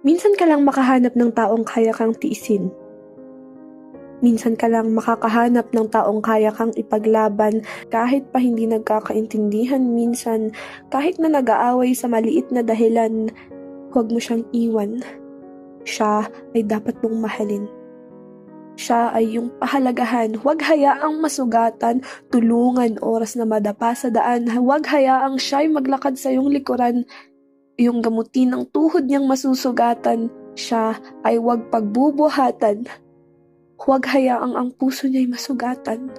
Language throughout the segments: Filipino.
Minsan ka lang makahanap ng taong kaya kang tiisin. Minsan ka lang makakahanap ng taong kaya kang ipaglaban kahit pa hindi nagkakaintindihan minsan, kahit na nag-aaway sa maliit na dahilan, huwag mo siyang iwan. Siya ay dapat mong mahalin. Siya ay yung pahalagahan. Huwag hayaang masugatan, tulungan oras na madapa sa daan. Huwag hayaang siya'y maglakad sa iyong likuran. Yung gamutin ng tuhod niyang masusugatan, siya ay huwag pagbubuhatan. Huwag hayaang ang puso niya'y masugatan.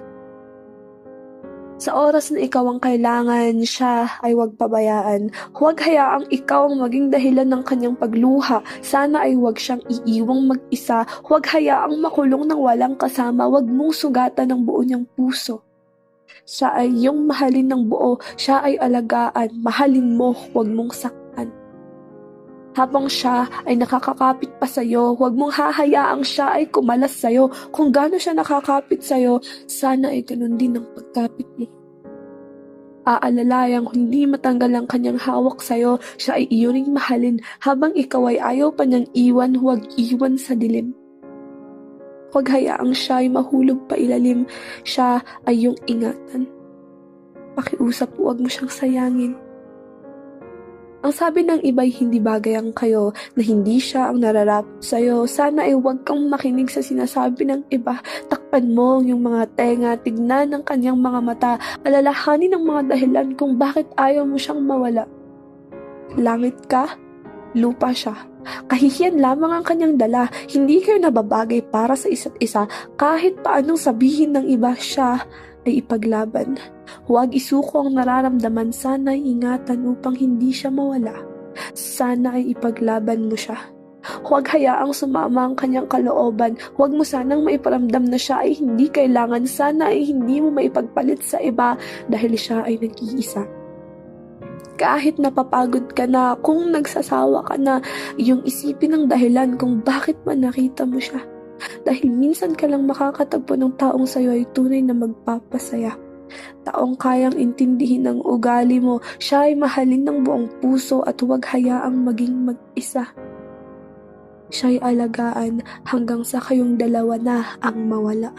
Sa oras na ikaw ang kailangan, siya ay huwag pabayaan. Huwag hayaang ikaw ang maging dahilan ng kanyang pagluha. Sana ay huwag siyang iiwang mag-isa. Huwag hayaang makulong ng walang kasama. Huwag mong sugatan ang buo niyang puso. Siya ay iyong mahalin ng buo. Siya ay alagaan. Mahalin mo, huwag mong saktan. Habang siya ay nakakakapit pa sa'yo, huwag mong hahayaang siya ay kumalas sa'yo. Kung gaano siya nakakapit sa'yo, sana ay ganun din ang pagkapit mo. Aalalayang hindi matanggal ang kanyang hawak sa'yo, siya ay iyo ring mahalin. Habang ikaw ay ayaw pa niyang iwan, huwag iwan sa dilim. Huwag hayaang siya ay mahulog pa ilalim, siya ay iyong ingatan. Pakiusap, huwag mo siyang sayangin. Ang sabi ng iba'y hindi bagay ang kayo na hindi siya ang nararapat sa'yo. Sana ay huwag kang makinig sa sinasabi ng iba. Takpan mo yung mga tenga, tignan ng kanyang mga mata, alalahanin ang mga dahilan kung bakit ayaw mo siyang mawala. Langit ka, lupa siya. Kahihiyan lamang ang kanyang dala. Hindi kayo nababagay para sa isa't isa. Kahit paanong sabihin ng iba siya ay ipaglaban. Huwag isuko ang nararamdaman, sana ingatan upang hindi siya mawala. Sana ay ipaglaban mo siya. Huwag hayaang sumama ang kanyang kalooban. Huwag mo sanang maiparamdam na siya ay hindi kailangan. Sana ay hindi mo maipagpalit sa iba dahil siya ay nag-iisa. Kahit napapagod ka na, kung nagsasawa ka na, yung isipin ang dahilan kung bakit man nakita mo siya. Dahil minsan ka lang makakatagpo ng taong sa'yo ay tunay na magpapasaya. Taong kayang intindihin ang ugali mo, siya ay mahalin ng buong puso at huwag hayaang maging mag-isa. Siya'y alagaan hanggang sa kayong dalawa na ang mawala.